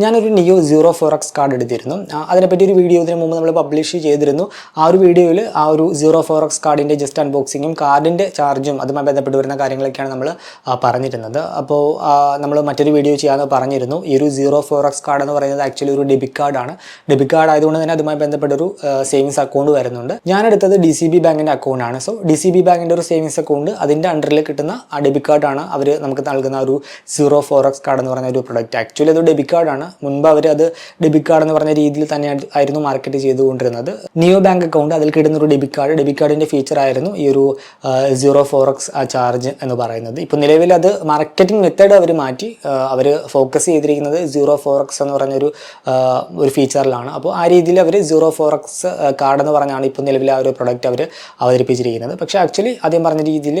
ഞാനൊരു നിയോ zero four X card എടുത്തിരുന്നു അതിനെപ്പറ്റി ഒരു വീഡിയോ ഇതിനു മുമ്പ് നമ്മൾ പബ്ലിഷ് ചെയ്തിരുന്നു. ആ ഒരു വീഡിയോയിൽ ആ ഒരു സീറോ ഫോർ എക്സ് കാർഡിന്റെ ജസ്റ്റ് അൺബോക്സിങ്ങും കാർഡിന്റെ ചാർജും അതുമായി ബന്ധപ്പെട്ട് വരുന്ന കാര്യങ്ങളൊക്കെയാണ് നമ്മൾ പറഞ്ഞിരുന്നത്. അപ്പോൾ നമ്മൾ മറ്റൊരു വീഡിയോ ചെയ്യാമെന്ന് പറഞ്ഞിരുന്നു. ഈ ഒരു സീറോ ഫോർ എക്സ് കാർഡ് എന്ന് പറയുന്നത് ആക്ച്വലി ഒരു ഡെബിറ്റ് കാർഡാണ് ഡെബിറ്റ് കാർഡ് ആയതുകൊണ്ട് തന്നെ അതുമായി ബന്ധപ്പെട്ട ഒരു സേവിങ്സ് അക്കൗണ്ട് വരുന്നുണ്ട്. ഞാൻ എടുത്തത് ഡി സി ബി ബാങ്കിന്റെ അക്കൗണ്ടാണ് സോ ഡി സി ബി ബാങ്കിന്റെ ഒരു സേവിങ്സ് അക്കൗണ്ട് അതിന്റെ അണ്ടറിൽ കിട്ടുന്ന ആ ഡെബിറ്റ് കാർഡാണ് അവർ നമുക്ക് നൽകുന്ന ഒരു സീറോ ഫോർ എക്സ് കാർഡ് എന്ന് പറയുന്ന ഒരു പ്രൊഡക്റ്റ് ആക്ച്വലി അത് ഡെബിറ്റ് കാർഡാണ് മുൻപ് അവർ അത് ഡെബിറ്റ് കാർഡ് എന്ന് പറഞ്ഞ രീതിയിൽ തന്നെ ആയിരുന്നു മാർക്കറ്റ് ചെയ്തുകൊണ്ടിരുന്നത്. നിയോ ബാങ്ക് അക്കൗണ്ട് അതിൽ കിട്ടുന്ന ഒരു ഡെബിറ്റ് കാർഡ്. ഡെബിറ്റ് കാർഡിന്റെ ഫീച്ചർ ആയിരുന്നു ഈ ഒരു സീറോ ഫോർ എക്സ് ചാർജ് എന്ന് പറയുന്നത്. ഇപ്പോൾ നിലവിൽ അത് മാർക്കറ്റിംഗ് മെത്തേഡ് അവർ മാറ്റി. അവർ ഫോക്കസ് ചെയ്തിരിക്കുന്നത് സീറോ ഫോർ എക്സ് എന്ന് പറഞ്ഞൊരു ഒരു ഫീച്ചറിലാണ് അപ്പോൾ ആ രീതിയിൽ അവർ സീറോ ഫോർ എക്സ് കാർഡ് എന്ന് പറഞ്ഞാണ് ഇപ്പോൾ നിലവിൽ ആ ഒരു പ്രൊഡക്റ്റ് അവർ അവതരിപ്പിച്ചിരിക്കുന്നത്. പക്ഷേ ആക്ച്വലി ആദ്യം പറഞ്ഞ രീതിയിൽ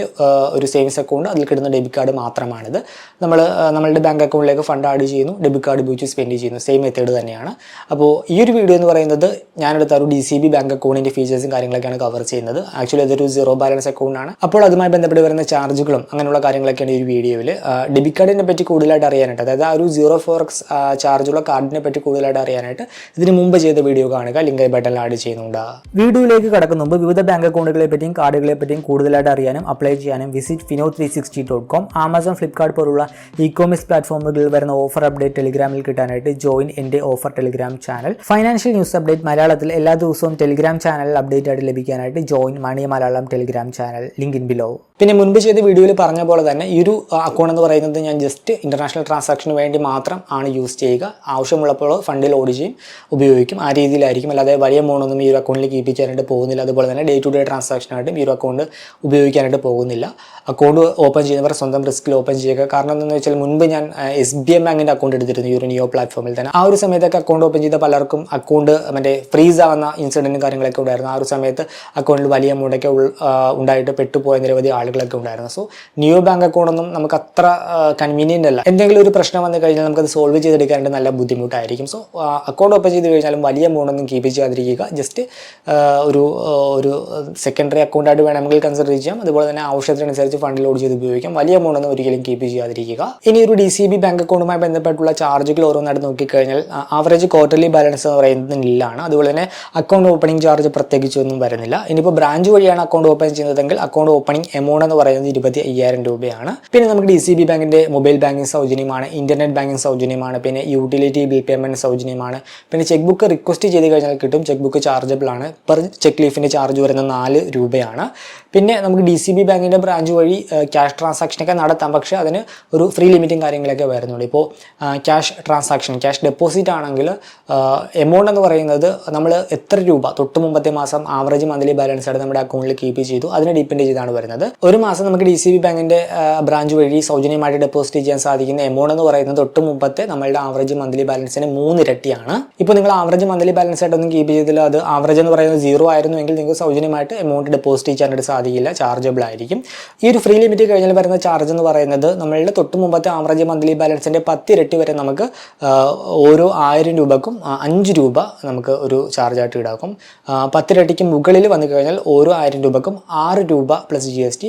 ഒരു സേവിങ്സ് അക്കൗണ്ട് അതിൽ കിടുന്ന ഡെബിറ്റ് കാർഡ് മാത്രമാണിത്. നമ്മൾ നമ്മളുടെ ബാങ്ക് അക്കൗണ്ടിലേക്ക് ഫണ്ട് ആഡ് ചെയ്യുന്നു. ഡെബിറ്റ് കാർഡ് ഉപയോഗിച്ച് സ്പെൻഡ് ചെയ്യുന്നു. സെയിം മെത്തേഡ് തന്നെയാണ്. അപ്പോൾ ഈ ഒരു വീഡിയോ എന്ന് പറയുന്നത് ഞാനെടുത്ത ഒരു ഡി സി ബി ബാങ്ക് അക്കൗണ്ടിന്റെ ഫീച്ചേഴ്സും കാര്യങ്ങളൊക്കെയാണ് കവർ ചെയ്യുന്നത്. ആക്ച്വലി അതൊരു സീറോ ബാലൻസ് അക്കൗണ്ടാണ് അപ്പോൾ അതുമായി ബന്ധപ്പെട്ട് വരുന്ന ചാർജുകളും അങ്ങനെയുള്ള കാര്യങ്ങളൊക്കെയാണ് ഈ ഒരു വീഡിയോയിൽ ഡെബിറ്റ് കാർഡിനെ പറ്റി കൂടുതലായിട്ട് അറിയാനായിട്ട് അതായത് ആ ഒരു സീറോ ഫോർ എക്സ് ചാർജുള്ള കാർഡിനെ പറ്റി കൂടുതലായിട്ട് അറിയാനായിട്ട് ഇതിന് മുമ്പ് ചെയ്ത വീഡിയോ കാണുക. ലിങ്ക് ബട്ടൺ ആഡ് ചെയ്യുന്നുണ്ട്. വീഡിയോയിലേക്ക് കടക്കുന്ന മുമ്പ് വിവിധ ബാങ്ക് അക്കൗണ്ടുകളെ പറ്റിയും കാർഡുകളെ പറ്റിയും കൂടുതലായിട്ട് അറിയാനും അപ്ലൈ ചെയ്യാനും visit Fino three sixty dot com Amazon Flipkart പോലുള്ള ഇ കോമേഴ്സ് പ്ലാറ്റ്ഫോമുകളിൽ വരുന്ന ഓഫർ അപ്ഡേറ്റ് ടെലിഗ്രാമിൽ കിട്ടാനായിട്ട് ജോയിൻ എന്റെ offer Telegram channel financial news update മലയാളത്തിൽ എല്ലാ ദിവസവും ടെലിഗ്രാം ചാനൽ അപ്ഡേറ്റ് ആയിട്ട് ലഭിക്കാനായിട്ട് join money Malayalam Telegram channel link in below പിന്നെ മുൻപ് ചെയ്ത വീഡിയോയിൽ പറഞ്ഞ പോലെ തന്നെ ഈ ഒരു അക്കൗണ്ട് എന്ന് പറയുന്നത് ഞാൻ ജസ്റ്റ് ഇന്റർനാഷണൽ ട്രാൻസാക്ഷന് വേണ്ടി മാത്രം ആണ് യൂസ് ചെയ്യുക. ആവശ്യമുള്ളപ്പോൾ ഫണ്ടിൽ ലോഡ് ചെയ്യും ഉപയോഗിക്കും. ആ രീതിയിലായിരിക്കും. അല്ലാതെ വലിയ മോണൊന്നും ഈ ഒരു അക്കൗണ്ടിൽ കീപ്പ് ചെയ്യാനായിട്ട് പോകുന്നില്ല. അതുപോലെ തന്നെ ഡേ ടു ഡേ ട്രാൻസാക്ഷനായിട്ടും ഈ ഒരു അക്കൗണ്ട് ഉപയോഗിക്കാനായിട്ട് പോകുന്നില്ല. അക്കൗണ്ട് ഓപ്പൺ ചെയ്യുന്നവർ സ്വന്തം റിസ്കിൽ ഓപ്പൺ ചെയ്യുക. കാരണം എന്താണെന്ന് വെച്ചാൽ മുൻപ് ഞാൻ എസ് ബി എം ബാങ്കിന്റെ അക്കൗണ്ട് എടുത്തിരുന്നു ഈ ഒരു നിയോ പ്ലാറ്റ്ഫോമിൽ തന്നെ. ആ ഒരു സമയത്തൊക്കെ അക്കൗണ്ട് ഓപ്പൺ ചെയ്ത പലർക്കും അക്കൗണ്ട് മറ്റേ ഫ്രീസ് ആവുന്ന ഇൻസിഡന്റും കാര്യങ്ങളൊക്കെ ഉണ്ടായിരുന്നു. ആ ഒരു സമയത്ത് അക്കൗണ്ടിൽ വലിയ എമൗണ്ടൊക്കെ ഉണ്ടായിട്ട് പെട്ടുപോയ നിരവധി ആളുകളൊക്കെ ഉണ്ടായിരുന്നു. സോ ന്യൂ ബാങ്ക് അക്കൗണ്ടൊന്നും നമുക്ക് അത്ര കൺവീനിയന്റ് അല്ല. എന്തെങ്കിലും ഒരു പ്രശ്നം വന്നു കഴിഞ്ഞാൽ നമുക്കത് സോൾവ് ചെയ്തെടുക്കാനായിട്ട് നല്ല ബുദ്ധിമുട്ടായിരിക്കും. സോ അക്കൗണ്ട് ഓപ്പൺ ചെയ്ത് കഴിഞ്ഞാലും വലിയ എമൗണ്ട് ഒന്നും കീപ്പ് ചെയ്യാതിരിക്കുക. ജസ്റ്റ് ഒരു ഒരു സെക്കൻഡറി അക്കൗണ്ടായിട്ട് വേണമെങ്കിൽ കൺസിഡർ ചെയ്യാം. അതുപോലെ തന്നെ ആവശ്യത്തിനനുസരിച്ച് ഫണ്ട് ലോഡ് ചെയ്ത് ഉപയോഗിക്കാം. വലിയ എമൗണ്ട് ഒന്നും ഒരിക്കലും കീപ്പ് ചെയ്യാതിരിക്കുക. ഇനി ഒരു ഡി സി ബി ബാങ്ക് അക്കൗണ്ടുമായി ബന്ധപ്പെട്ടുള്ള ചാർജുകൾ ഓരോന്നായിട്ട് നോക്കിക്കഴിഞ്ഞാൽ ആവറേജ് ക്വാർട്ടർലി ബാലൻസ് എന്ന് പറയുന്നത് അതുപോലെ തന്നെ അക്കൗണ്ട് ഓപ്പണിംഗ് ചാർജ് പ്രത്യേകിച്ചൊന്നും വരുന്നില്ല. ഇനിയിപ്പോൾ ബ്രാഞ്ച് വഴിയാണ് അക്കൗണ്ട് ഓപ്പൺ ചെയ്യുന്നതെങ്കിൽ അക്കൗണ്ട് ഓപ്പണിംഗ് എമൗണ്ട് എന്ന് പറയുന്നത് ഇരുപത്തി അയ്യായിരം രൂപയാണ്. പിന്നെ നമുക്ക് ഡി സി ബി ബാങ്കിന്റെ മൊബൈൽ ബാങ്കിങ് സൗജന്യമാണ് ഇന്റർനെറ്റ് ബാങ്കിങ് സൗജന്യമാണ് പിന്നെ യൂട്ടിലിറ്റി ബിൽ പേയ്മെന്റ് സൗജന്യമാണ്. പിന്നെ ചെക്ക് ബുക്ക് റിക്വസ്റ്റ് ചെയ്ത് കഴിഞ്ഞാൽ കിട്ടും. ചെക്ക് ബുക്ക് ചാർജബിൾ ആണ്. പെർ ചെക്ക് ലീഫിന്റെ ചാർജ് വരുന്നത് നാല് രൂപയാണ്. പിന്നെ നമുക്ക് ഡി സി ബി ബാങ്കിന്റെ ബ്രാഞ്ച് വഴി ക്യാഷ് ട്രാൻസാക്ഷനൊക്കെ നടത്താം. പക്ഷേ അതിന് ഒരു ഫ്രീ ലിമിറ്റും കാര്യങ്ങളൊക്കെ വരുന്നുള്ളൂ. ഇപ്പോൾ ക്യാഷ് ട്രാൻസാക്ഷൻ ക്യാഷ് ഡെപ്പോസിറ്റ് ആണെങ്കിൽ എമൗണ്ട് എന്ന് പറയുന്നത് നമ്മൾ എത്ര രൂപ തൊട്ട് മുമ്പത്തെ മാസം ആവറേജ് മന്ത്ലി ബാലൻസ് ആയിട്ട് നമ്മുടെ അക്കൗണ്ടിൽ കീപ്പ് ചെയ്തു അതിനെ ഡിപ്പെൻഡ് ചെയ്താണ് വരുന്നത്. ഒരു മാസം നമുക്ക് ഡി സി ബി ബാങ്കിന്റെ ബ്രാഞ്ച് വഴി സൗജന്യമായിട്ട് ഡെപ്പോസിറ്റ് ചെയ്യാൻ സാധിക്കുന്ന എമൗണ്ട് എന്ന് പറയുന്നത് തൊട്ട് മുമ്പത്തെ നമ്മളുടെ ആവറേജ് മന്ത്ലി ബാലൻസിന് മൂന്ന് ഇരട്ടിയാണ് ഇപ്പോൾ നിങ്ങൾ ആവറേജ് മന്ത്ലി ബാലൻസ് ആയിട്ടൊന്നും കീപ്പ് ചെയ്തില്ല. അത് ആവറേജ് എന്ന് പറയുന്നത് സീറോ ആയിരുന്നുവെങ്കിൽ നിങ്ങൾക്ക് സൗജന്യമായിട്ട് എമൗണ്ട് ഡെപ്പോസിറ്റ് ചെയ്യാനായിട്ട് സാധിക്കില്ല. ചാർജബിൾ ആയിരിക്കും. ഈ ഒരു ഫ്രീ ലിമിറ്റ് കഴിഞ്ഞാൽ വരുന്ന ചാർജ് എന്ന് പറയുന്നത് നമ്മളുടെ തൊട്ട് മുമ്പത്തെ ആവറേജ് മന്ത്ലി ബാലൻസിന്റെ പത്തിരട്ടി വരെ നമുക്ക് ഓരോ ആയിരം രൂപക്കും അഞ്ച് രൂപ നമുക്ക് ഒരു ചാർജായിട്ട് ഈടാക്കും. പത്തിരട്ടിക്ക് മുകളിൽ വന്നു കഴിഞ്ഞാൽ ഓരോ ആയിരം രൂപക്കും ആറ് രൂപ plus G S T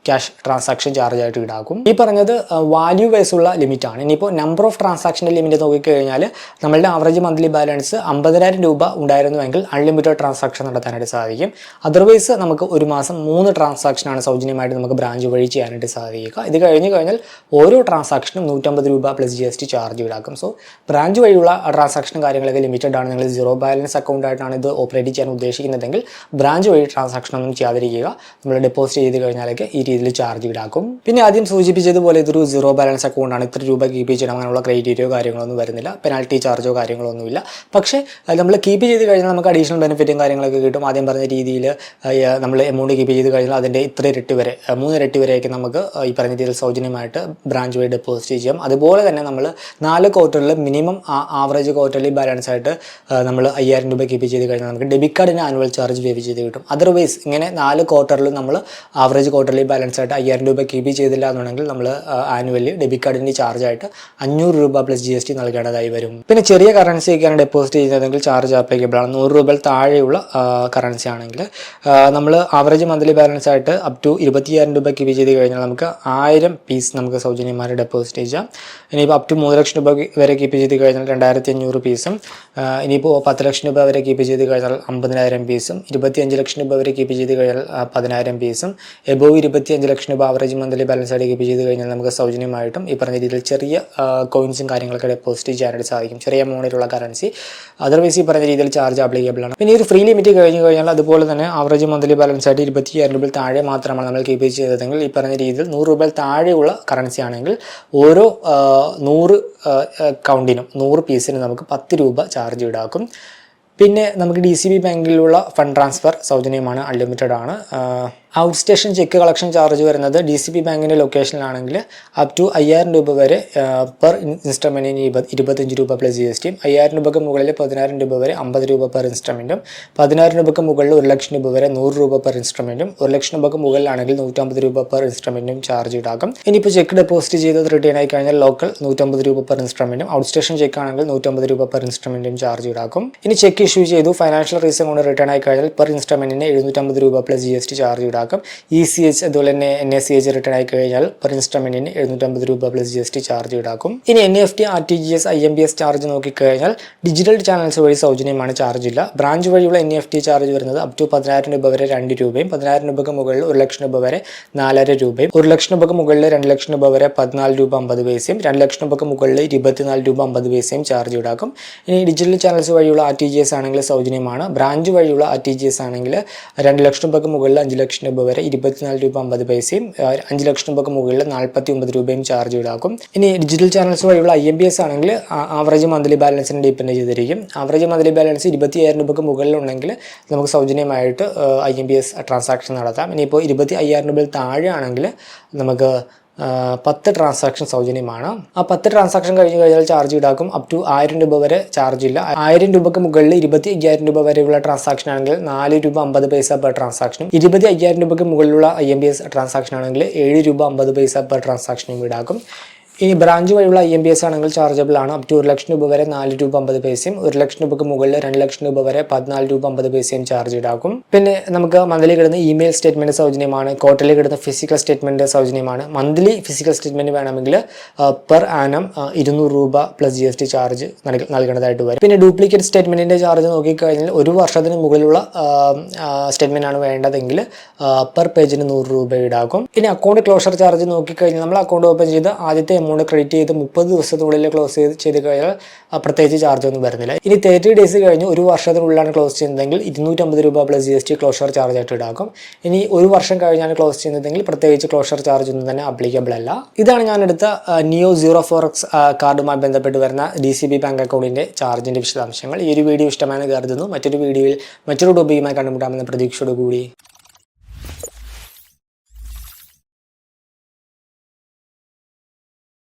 cash transaction charge ആയിട്ട് ഈടാക്കും. ഈ പറഞ്ഞത് വാല്യൂ വൈസ് ഉള്ള ലിമിറ്റ് ആണ്. ഇനിയിപ്പോൾ നമ്പർ ഓഫ് ട്രാൻസാക്ഷന്റെ ലിമിറ്റ് നോക്കിക്കഴിഞ്ഞാൽ നമ്മളുടെ ആവറേജ് മന്ത്ലി ബാലൻസ് അമ്പതിനായിരം രൂപ ഉണ്ടായിരുന്നുവെങ്കിൽ അൺലിമിറ്റഡ് ട്രാൻസാക്ഷൻ നടത്താനായിട്ട് സാധിക്കും. അതർവൈസ് നമുക്ക് ഒരു മാസം മൂന്ന് ട്രാൻസാക്ഷനാണ് സൗജന്യമായിട്ട് നമുക്ക് ബ്രാഞ്ച് വഴി ചെയ്യാനായിട്ട് സാധിക്കുക. ഇത് കഴിഞ്ഞ് കഴിഞ്ഞാൽ ഓരോ ട്രാൻസാക്ഷനും നൂറ്റമ്പത് രൂപ plus G S T charge ഈടാക്കും. സോ ബ്രാഞ്ച് വഴിയുള്ള ട്രാൻസാക്ഷനും കാര്യങ്ങളൊക്കെ ലിമിറ്റഡ് ആണ്. നിങ്ങൾ സീറോ ബാലൻസ് അക്കൗണ്ട് ആയിട്ടാണ് ഇത് ഓപ്പറേറ്റ് ചെയ്യാൻ ഉദ്ദേശിക്കുന്നതെങ്കിൽ ബ്രാഞ്ച് വഴി ട്രാൻസാക്ഷൻ ഒന്നും ചെയ്യാതിരിക്കുക. നമ്മൾ ഡെപ്പോസിറ്റ് ചെയ്ത് കഴിഞ്ഞാലൊക്കെ ഈ രീതിയിൽ ചാർജ് ഈടാക്കും. പിന്നെ ആദ്യം സൂചിപ്പിച്ചതുപോലെ ഇതൊരു സീറോ ബാലൻസ് അക്കൗണ്ട് ആണ്. ഇത്ര രൂപ കീപ്പ് ചെയ്യണം അങ്ങനെയുള്ള ക്രൈറ്റീരിയോ കാര്യങ്ങളൊന്നും വരുന്നില്ല. പെനാൽറ്റി ചാർജോ കാര്യങ്ങളോ ഒന്നുമില്ല. പക്ഷേ നമ്മൾ കീപ്പ് ചെയ്ത് കഴിഞ്ഞാൽ നമുക്ക് അഡീഷണൽ ബെനിഫിറ്റും കാര്യങ്ങളൊക്കെ കിട്ടും. ആദ്യം പറഞ്ഞ രീതിയിൽ നമ്മൾ എമൗണ്ട് കീപ്പ് ചെയ്ത് കഴിഞ്ഞാൽ അതിന്റെ ഇത്ര ഇരട്ടി വരെ മൂന്ന് ഇരട്ടി വരെയൊക്കെ നമുക്ക് ഈ പറഞ്ഞ രീതിയിൽ സൗജന്യമായിട്ട് ബ്രാഞ്ച് വഴി ഡെപ്പോസിറ്റ് ചെയ്യാം. അതുപോലെ തന്നെ നമ്മൾ നാല് ക്വാർട്ടറിൽ മിനിമം ആവറേജ് ക്വാർട്ടർലി ബാലൻസ് ആയിട്ട് നമ്മൾ അയ്യായിരം രൂപ കീപ്പ് ചെയ്ത് കഴിഞ്ഞാൽ നമുക്ക് ഡെബിറ്റ് കാർഡിന് ആനുവൽ ചാർജ് വേവ് ചെയ്ത് കിട്ടും. അതർവൈസ് ഇങ്ങനെ നാല് ക്വാർട്ടറിൽ നമ്മൾ ആവറേജ് ക്വാർട്ടർലി ബാലൻസ് ബാലൻസ് ആയിട്ട് അയ്യായിരം രൂപ കീപ് ചെയ്തില്ല എന്നുണ്ടെങ്കിൽ നമ്മൾ ആനുവലി ഡെബിറ്റ് കാർഡിന്റെ ചാർജ് ആയിട്ട് അഞ്ഞൂറ് രൂപ പ്ലസ് ജി എസ് ടി നൽകേണ്ടതായി വരും. പിന്നെ ചെറിയ കറൻസി ഒക്കെയാണ് ഡെപ്പോസിറ്റ് ചെയ്യുന്നതെങ്കിൽ ചാർജ് അപ്ലിക്കബിൾ ആണ്. നൂറ് രൂപയിൽ താഴെയുള്ള കറൻസി ആണെങ്കിൽ നമ്മൾ ആവറേജ് മന്ത്ലി ബാലൻസ് ആയിട്ട് അപ് ടു ഇരുപത്തിയായിരം രൂപ കീപ് ചെയ്ത് കഴിഞ്ഞാൽ നമുക്ക് ആയിരം പീസ് നമുക്ക് സൗജന്യമായി ഡെപ്പോസിറ്റ് ചെയ്യാം. ഇനിയിപ്പോൾ അപ് ടു മൂന്ന് ലക്ഷം രൂപ വരെ കീപ്പ് ചെയ്ത് കഴിഞ്ഞാൽ രണ്ടായിരത്തി അഞ്ഞൂറ് പീസും ഇനിയിപ്പോൾ പത്ത് ലക്ഷം രൂപ വരെ കീപ്പ് ചെയ്ത് കഴിഞ്ഞാൽ അമ്പതിനായിരം പീസും ഇരുപത്തിയഞ്ച് ലക്ഷം രൂപ വരെ കീപ്പ് ചെയ്ത് കഴിഞ്ഞാൽ പതിനായിരം പീസും എബോവ് ഇരുപത്തിയഞ്ച് ലക്ഷം രൂപ ആവറേജ് മന്ത്ലി ബാലൻസ് ആയിട്ട് കീപ്പ് ചെയ്ത് കഴിഞ്ഞാൽ നമുക്ക് സൗജന്യമായിട്ടും ഈ പറഞ്ഞ രീതിയിൽ ചെറിയ കോയിൻസും കാര്യങ്ങളൊക്കെ ഡെപ്പോസിറ്റ് ചെയ്യാനായിട്ട് സാധിക്കും. ചെറിയ എമൗണ്ടിലുള്ള കറൻസി അതർവൈസ് ഈ പറഞ്ഞ രീതിയിൽ ചാർജ് അപ്ലിക്കബിൾ ആണ്. പിന്നെ ഒരു ഫ്രീ ലിമിറ്റ് കഴിഞ്ഞ് കഴിഞ്ഞാൽ അതുപോലെ തന്നെ ആവറേജ് മന്ത്ലി ബാലൻസ് ആയിട്ട് ഇരുപത്തിയായിരം രൂപ താഴെ മാത്രമാണ് നമ്മൾ കീപ്പ് ചെയ്തതെങ്കിൽ ഈ പറഞ്ഞ രീതിയിൽ നൂറ് രൂപ താഴെയുള്ള കറൻസി ആണെങ്കിൽ ഓരോ നൂറ് കൗണ്ടിനും നൂറ് പീസിന് നമുക്ക് പത്ത് രൂപ ചാർജ് ഈടാക്കും. പിന്നെ നമുക്ക് ഡി സി ബി ബാങ്കിലുള്ള ഫണ്ട് ട്രാൻസ്ഫർ സൗജന്യമാണ് അൺലിമിറ്റഡ് ആണ്. Out station cheque collection charge വരുന്നത് ഡി സി ബി ബാങ്കിന്റെ ലൊക്കേഷനിലാണെങ്കിൽ അപ് ടു അയ്യായിരം രൂപ വരെ പെർ ഇൻസ്ട്രമെന്റിന് ഇരുപത്തഞ്ച് രൂപ പ്ലസ് ജി എസ് ടിയും അയ്യായിരം രൂപയ്ക്ക് മുകളിൽ പതിനായിരം രൂപ വരെ അമ്പത് രൂപ പെർ ഇൻസ്ട്രമെന്റും പതിനായിരം രൂപയ്ക്ക് മുകളിൽ ഒരു ലക്ഷം രൂപ വരെ നൂറ് രൂപ പെർ ഇൻസ്ട്രമെന്റും ഒരു ലക്ഷം രൂപയ്ക്ക് മുകളിലാണെങ്കിൽ നൂറ്റമ്പത് രൂപ പെർ ഇൻസ്ട്രമെന്റും ചാർജ് ഈടാക്കും ഇനിയിപ്പോൾ ചെക്ക് ഡെപ്പോസിറ്റ് ചെയ്തത് റിട്ടേൺ ആയി കഴിഞ്ഞാൽ ലോക്കൽ നൂറ്റമ്പത് രൂപ പെർ ഇൻസ്ട്രമെന്റും ഔട്ട് സ്റ്റേഷൻ ചെക്ക് ആണെങ്കിൽ നൂറ്റമ്പത് രൂപ പെർ ഇൻസ്ട്രമെന്റും ചാർജ് ഈടാക്കും ഇനി ചെക്ക് ഇഷ്യൂ ചെയ്തു ഫൈനാൻഷ്യൽ റീസൺ കൊണ്ട് റിട്ടേൺ ആയി കഴിഞ്ഞാൽ പെർ ഇൻസ്ട്രമെന്റിന് എഴുന്നൂറ്റമ്പത് രൂപ plus G S T charge ഈടാക്കും ഇ സി എച്ച് അതുപോലെ തന്നെ N S C H return ആയി കഴിഞ്ഞാൽ പെർ ഇൻസ്ട്രമെന്റിന് എഴുന്നൂറ്റമ്പത് രൂപ plus G S T charge ഈടാക്കും. ഇനി N F T R T G S I M B S charge നോക്കിക്കഴിഞ്ഞാൽ ഡിജിറ്റൽ ചാനൽസ് വഴി സൗജന്യമാണ് ചാർജ് ഇല്ല. ബ്രാഞ്ച് വഴിയുള്ള എൻ എഫ് ടി ചാർജ് വരുന്നത് അപ് ടു പതിനായിരം രൂപ വരെ രണ്ട് രൂപയും പതിനായിരം രൂപയ്ക്ക് മുകളിൽ ഒരു ലക്ഷം രൂപ വരെ നാലര രൂപയും ഒരു ലക്ഷം രൂപയ്ക്ക് മുകളിൽ രണ്ട് ലക്ഷം രൂപ വരെ പതിനാല് രൂപ അമ്പത് പൈസയും രണ്ട് ലക്ഷം രൂപയ്ക്ക് മുകളിൽ ഇരുപത്തിനാല് രൂപ അമ്പത് പൈസയും ചാർജ് ഈടാക്കും. ഇനി ഡിജിറ്റൽ ചാനൽസ് വഴിയുള്ള ആർ ടി ജി എസ് ആണെങ്കിൽ സൗജന്യമാണ്. ബ്രാഞ്ച് വഴിയുള്ള ആർ ടി ജി എസ് ആണെങ്കിൽ രണ്ട് ലക്ഷം രൂപയ്ക്ക് മുകളിൽ അഞ്ച് ലക്ഷം രൂപ വരെ ഇരുപത്തിനാല് രൂപ അമ്പത് പൈസയും അഞ്ച് ലക്ഷം രൂപക്ക് മുകളിൽ നാൽപ്പത്തി ഒമ്പത് രൂപയും ചാർജ് ഈടാക്കും. ഇനി ഡിജിറ്റൽ ചാനൽസ് വഴിയുള്ള ഐ എം ബി എസ് ആണെങ്കിൽ ആവറേജ് മന്ത്ലി ബാലൻസിന് ഡിപ്പെൻഡ് ചെയ്തിരിക്കും. ആവറേജ് മന്ത്ലി ബാലൻസ് ഇരുപത്തിയായിരം രൂപയ്ക്ക് മുകളിലുണ്ടെങ്കിൽ നമുക്ക് സൗജന്യമായിട്ട് I M B S transaction നടത്താം. ഇനിയിപ്പോൾ ഇരുപത്തി അയ്യായിരം രൂപയിൽ താഴെയാണെങ്കിൽ നമുക്ക് പത്ത് ട്രാൻസാക്ഷൻ സൗജന്യമാണ്. ആ പത്ത് ട്രാൻസാക്ഷൻ കഴിഞ്ഞ് കഴിഞ്ഞാൽ ചാർജ് ഈടാക്കും. അപ് ടു ആയിരം രൂപ വരെ ചാർജ് ഇല്ല. ആയിരം രൂപയ്ക്ക് മുകളിൽ ഇരുപത്തി അയ്യായിരം രൂപ വരെയുള്ള ട്രാൻസാക്ഷൻ ആണെങ്കിൽ നാല് രൂപ അമ്പത് പൈസ പെർ ട്രാൻസാക്ഷനും ഇരുപത്തി അയ്യായിരം രൂപയ്ക്ക് മുകളിലുള്ള I M B S transaction ആണെങ്കിൽ ഏഴ് രൂപ അമ്പത് പൈസ പെർ ട്രാൻസാക്ഷനും ഈടാക്കും. ഇനി ബ്രാഞ്ച് വഴിയുള്ള ഐ എം ബി എസ് ആണെങ്കിൽ ചാർജബിൾ ആണ്. അപ് ടു ഒരു ലക്ഷം രൂപ വരെ നാല് രൂപ അമ്പത് പൈസയും ഒരു ലക്ഷം രൂപയ്ക്ക് മുകളിൽ രണ്ട് ലക്ഷം രൂപ വരെ പതിനാല് രൂപ അമ്പത് പൈസയും ചാർജ് ഈടാക്കും പിന്നെ നമുക്ക് മന്ത്ലി കിടന്ന് ഇമെയിൽ സ്റ്റേറ്റ്മെന്റ് സൗജന്യമാണ് ക്വാർട്ടർലി കിടന്ന ഫിസിക്കൽ സ്റ്റേറ്റ്മെന്റ് സൗജന്യമാണ്. മന്ത്ലി ഫിസിക്കൽ സ്റ്റേറ്റ്മെന്റ് വേണമെങ്കിൽ പെർ ആനം ഇരുന്നൂറ് രൂപ plus G S T charge നൽകേണ്ടതായിട്ട് വരും. പിന്നെ ഡ്യൂപ്ലിക്കേറ്റ് സ്റ്റേറ്റ്മെന്റിന്റെ ചാർജ് നോക്കിക്കഴിഞ്ഞാൽ ഒരു വർഷത്തിന് മുകളിലുള്ള സ്റ്റേറ്റ്മെന്റ് ആണ് വേണ്ടതെങ്കിൽ പെർ പേജിന് നൂറ് രൂപ ഈടാക്കും. ഇനി അക്കൗണ്ട് ക്ലോഷർ ചാർജ് നോക്കിക്കഴിഞ്ഞാൽ നമ്മൾ അക്കൗണ്ട് ഓപ്പൺ ചെയ്ത് ആദ്യത്തെ എമൗണ്ട് ക്രെഡിറ്റ് ചെയ്ത് മുപ്പത് ദിവസത്തിനുള്ളിൽ ക്ലോസ് ചെയ്ത് ചെയ്ത് കഴിഞ്ഞാൽ പ്രത്യേകിച്ച് ചാർജ് ഒന്നും വരുന്നില്ല. ഇനി തേർട്ടി ഡേയ്സ് കഴിഞ്ഞ് ഒരു വർഷത്തിനുള്ളിലാണ് ക്ലോസ് ചെയ്യുന്നതെങ്കിൽ ഇരുന്നൂറ്റമ്പത് രൂപ plus G S T closure charge ആയിട്ട് ഈടാക്കും ഇനി ഒരു വർഷം കഴിഞ്ഞാണ് ക്ലോസ് ചെയ്യുന്നതെങ്കിൽ പ്രത്യേകിച്ച് ക്ലോഷർ ചാർജ് ഒന്നും തന്നെ അപ്ലിക്കബിൾ അല്ല. ഇതാണ് ഞാൻ എടുത്ത നിയോ സീറോ ഫോർ എക്സ് കാർഡുമായി ബന്ധപ്പെട്ട് വരുന്ന ഡി സി ബി ബാങ്ക് അക്കൗണ്ടിന്റെ ചാർജിന്റെ വിശദാംശങ്ങൾ. ഈ ഒരു വീഡിയോ ഇഷ്ടമാണെന്ന് കരുതുന്നു. മറ്റൊരു വീഡിയോയിൽ മറ്റൊരു ടോപ്പിക്കുമായി കണ്ടുമുട്ടാമെന്ന പ്രതീക്ഷയോടുകൂടി.